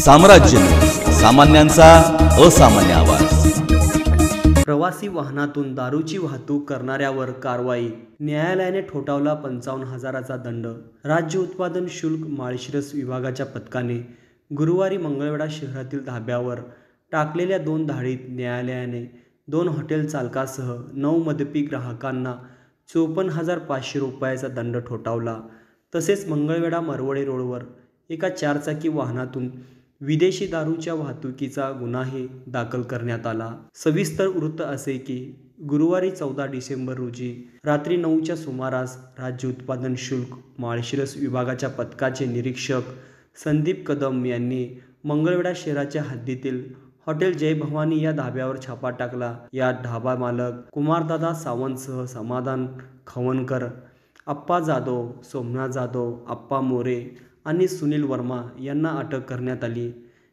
साम्राज्य. सामान्यांचा असामान्य आवाज. प्रवासी वाहनातून दारूची वाहतूक करणाऱ्यावर कारवाई. न्यायालयाने ठोठावला पंचावन्न हजाराचा दंड. राज्य उत्पादन शुल्क माळशिरस विभागाच्या पथकाने गुरुवारी मंगळवेढा शहरातील धाब्यावर टाकलेल्या दोन धाडीत न्यायालयाने दोन हॉटेल चालकासह नऊ मदपी ग्राहकांना चोपन्न हजार पाचशे रुपयाचा दंड ठोठावला. तसेच मंगळवेढा मरवडे रोडवर एका चारचाकी वाहनातून विदेशी दारूच्या वाहतुकीचा गुन्हाही दाखल करण्यात आला. सविस्तर वृत्त असे की गुरुवारी चौदा डिसेंबर रोजी रात्री नऊच्या सुमारास राज्य उत्पादन शुल्क माळशिरस विभागाच्या पथकाचे निरीक्षक संदीप कदम यांनी मंगळवेढा शहराच्या हद्दीतील हॉटेल जय भवानी या धाब्यावर छापा टाकला. यात ढाबा मालक कुमारदादा सावंतसह समाधान खवणकर आप्पा जाधव सोमनाथ जाधव आप्पा मोरे आणि सुनील वर्मा यांना अटक करण्यात आली.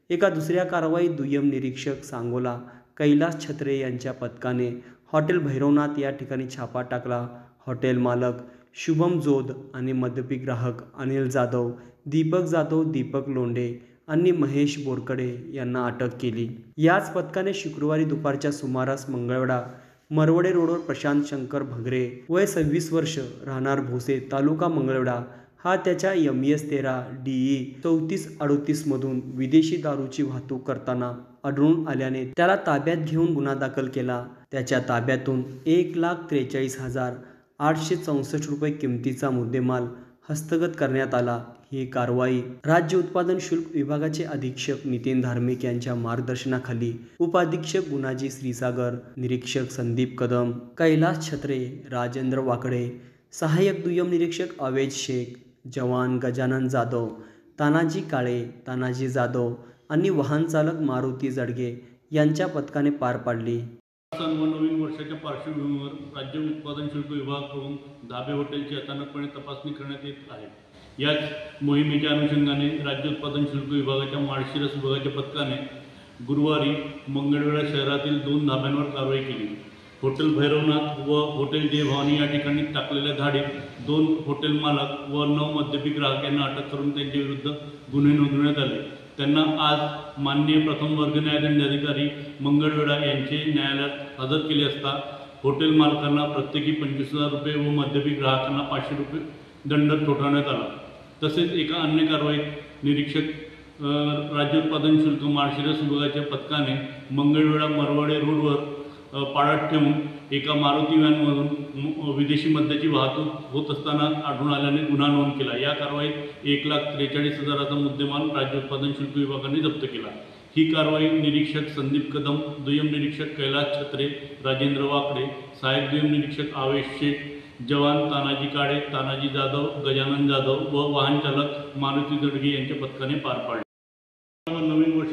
एका दुसऱ्या कारवाईत दुय्यम निरीक्षक सांगोला कैलास छत्रे यांच्या पथकाने हॉटेल भैरवनाथ या ठिकाणी छापा टाकला. हॉटेल मालक शुभम जोध आणि मद्यपी ग्राहक अनिल जाधव दीपक जाधव दीपक लोंढे आणि महेश बोरकडे यांना अटक केली. याच पथकाने शुक्रवारी दुपारच्या सुमारास मंगळवेढा मरवडे रोडवर प्रशांत शंकर भगरे वय सव्वीस वर्ष राहणार भोसे तालुका मंगळवेढा हा त्याच्या एम एस तेरा डी ई चौतीस अडोतीसमधून विदेशी दारूची वाहतूक करताना आढळून आल्याने त्याला ताब्यात घेऊन गुन्हा दाखल केला. त्याच्या ताब्यातून एक लाख त्रेचाळीस हजार आठशे चौसष्ट रुपये किमतीचा मुद्देमाल हस्तगत करण्यात आला. ही कारवाई राज्य उत्पादन शुल्क विभागाचे अधीक्षक नितीन धार्मिक यांच्या मार्गदर्शनाखाली उपाधीक्षक गुणाजी श्रीसागर निरीक्षक संदीप कदम कैलास छत्रे राजेंद्र वाकडे सहाय्यक दुय्यम निरीक्षक अवेज शेख जवान गजानन जाधव तानाजी काळे तानाजी जाधव आणि वाहनचालक मारुती जडगे यांच्या पथकाने पार पाडली. व नवीन वर्षाच्या पार्श्वभूमीवर राज्य उत्पादन शुल्क विभागाकडून धाबे हॉटेलची अचानकपणे तपासणी करण्यात येत आहे. याच मोहिमेच्या अनुषंगाने राज्य उत्पादन शुल्क विभागाच्या माळशिरस विभागाच्या पथकाने गुरुवारी मंगळवेढा शहरातील दोन धाब्यांवर कारवाई केली. हॉटेल भैरवनाथ व हॉटेल जय भवानी या ठिकाणी टाकलेल्या धाडीत दोन हॉटेल मालक व नऊ मद्यपी ग्राहक यांना अटक करून त्यांच्या विरुद्ध गुन्हे नोंदवण्यात आले. त्यांना आज माननीय प्रथम वर्ग न्यायदंडाधिकारी मंगळवेढा यांचे न्यायालयात हजर केले असता हॉटेल मालकांना प्रत्येकी पंचवीस हजार रुपये व मद्यपी ग्राहकांना पाचशे रुपये दंड ठोठावण्यात आला. तसेच एका अन्य कारवाईत निरीक्षक राज्य उत्पादन शुल्क माळशिरस विभागाच्या पथकाने मंगळवेढा मरवाडे रोडवर पाळत ठेवून एका मारुती व्हॅनमधून विदेशी मद्याची वाहतूक होत असताना आढळून आल्याने गुन्हा नोंद केला. या कारवाईत एक लाख त्रेचाळीस हजाराचा मुद्देमाल राज्य उत्पादन शुल्क विभागाने जप्त केला. ही कारवाई निरीक्षक संदीप कदम दुय्यम निरीक्षक कैलास छत्रे राजेंद्र वाकडे सहाय्यक दुय्यम निरीक्षक आवेश शेख जवान तानाजी काळे तानाजी जाधव गजानन जाधव व वाहनचालक मारुती दडगे यांच्या पथकाने पार पाडले.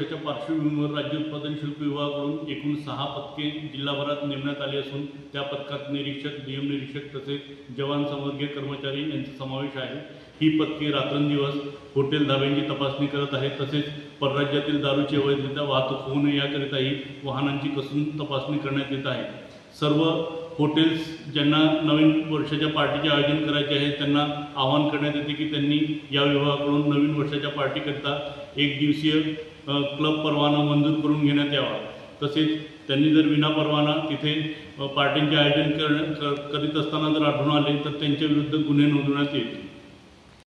नवीन वर्षाच्या पार्श्वभूमीवर राज्य उत्पादन शुल्क विभागाकडून एकूण सहा पथके जिल्हाभरात नेमण्यात आली असून त्या पथकात निरीक्षक नियम निरीक्षक तसेच जवान संवर्गीय कर्मचारी यांचा समावेश आहे. ही पथके रात्रंदिवस हॉटेल धाब्यांची तपासणी करत आहेत. तसेच परराज्यातील दारूची अवैधरित्या वाहतूक होऊ नये याकरिताही वाहनांची कसून तपासणी करण्यात येत आहे. सर्व हॉटेल्स ज्यांना नवीन वर्षाच्या पार्टीचे आयोजन करायचे आहे त्यांना आवाहन करण्यात येते की त्यांनी या विभागाकडून नवीन वर्षाच्या पार्टीकरिता एक दिवसीय क्लब परवाना मंजूर करून घेण्यात यावा. तसेच त्यांनी जर विनापरवाना तिथे पार्टींचे आयोजन करण्या करीत असताना जर आढळून आले तर त्यांच्या विरुद्ध गुन्हे नोंदवण्यात येतील.